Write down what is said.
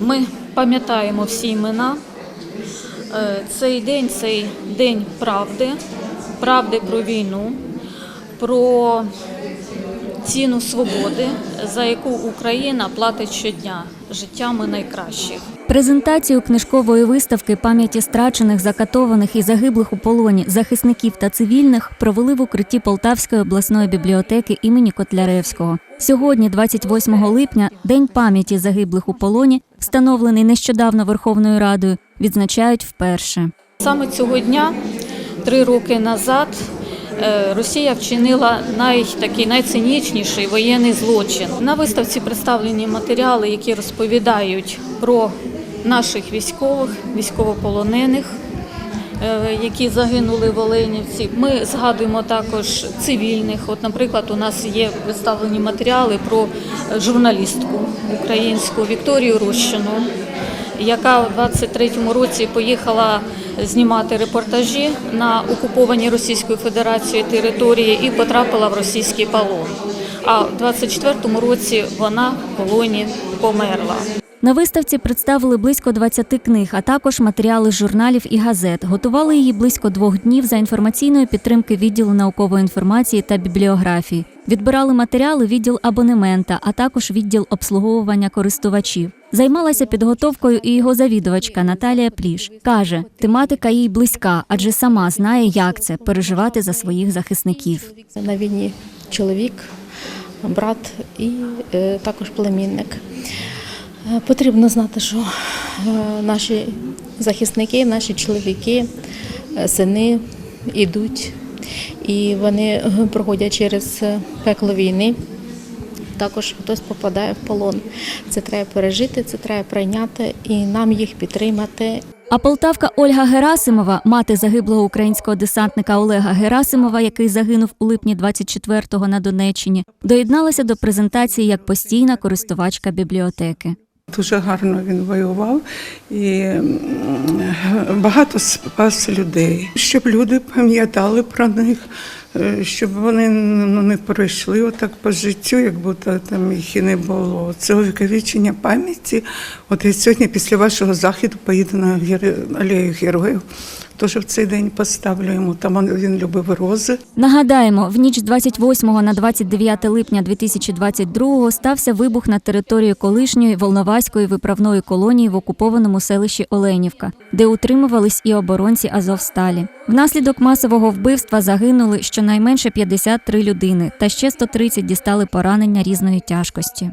Ми пам'ятаємо всі імена. Е, Цей день цей день правди, правди про війну, про ціну свободи, за яку Україна платить щодня життями найкращих. Презентацію книжкової виставки пам'яті страчених, закатованих і загиблих у полоні захисників та цивільних провели в укритті Полтавської обласної бібліотеки імені Котляревського. Сьогодні, 28 липня, День пам'яті загиблих у полоні, встановлений нещодавно Верховною Радою, відзначають вперше. Саме цього дня, три роки назад, е, Росія вчинила най, такий найцинічніший воєнний злочин. На виставці представлені матеріали, які розповідають про наших військових, військовополонених, е, які загинули в Оленівці. Ми згадуємо також цивільних. От, наприклад, у нас є виставлені матеріали про журналістку українську Вікторію Рощину яка у 23-му році поїхала знімати репортажі на окуповані Російською Федерацією території і потрапила в російський полон. А в 24-му році вона в полоні померла. На виставці представили близько 20 книг, а також матеріали з журналів і газет. Готували її близько двох днів за інформаційної підтримки відділу наукової інформації та бібліографії. Відбирали матеріали відділ абонемента, а також відділ обслуговування користувачів. Займалася підготовкою і його завідувачка Наталія Пліш. Каже, тематика їй близька, адже сама знає, як це переживати за своїх захисників. На війні чоловік, брат і е, також племінник. Е, Потрібно знати, що е, наші захисники, наші чоловіки, сини йдуть, і вони проходять через пекло війни. Також хтось попадає в полон. Це треба пережити, це треба прийняти і нам їх підтримати. А полтавка Ольга Герасимова, мати загиблого українського десантника Олега Герасимова, який загинув у липні 24-го на Донеччині, доєдналася до презентації як постійна користувачка бібліотеки. Дуже гарно він воював і багато спас людей, щоб люди пам'ятали про них, е, щоб вони ну, не пройшли отак по життю, як будто там їх і не було. Це увіковічення пам'яті. От я сьогодні після вашого західу поїду на алею героїв. Тож в цей день поставлю йому. Там він- любив рози. Нагадаємо, в ніч з 28 на 29 липня 2022 стався вибух на території колишньої Волноваської виправної колонії в окупованому селищі Оленівка, де утримувались і оборонці Азовсталі. Внаслідок масового вбивства загинули щонайменше 53 людини, та ще 130 дістали поранення різної тяжкості.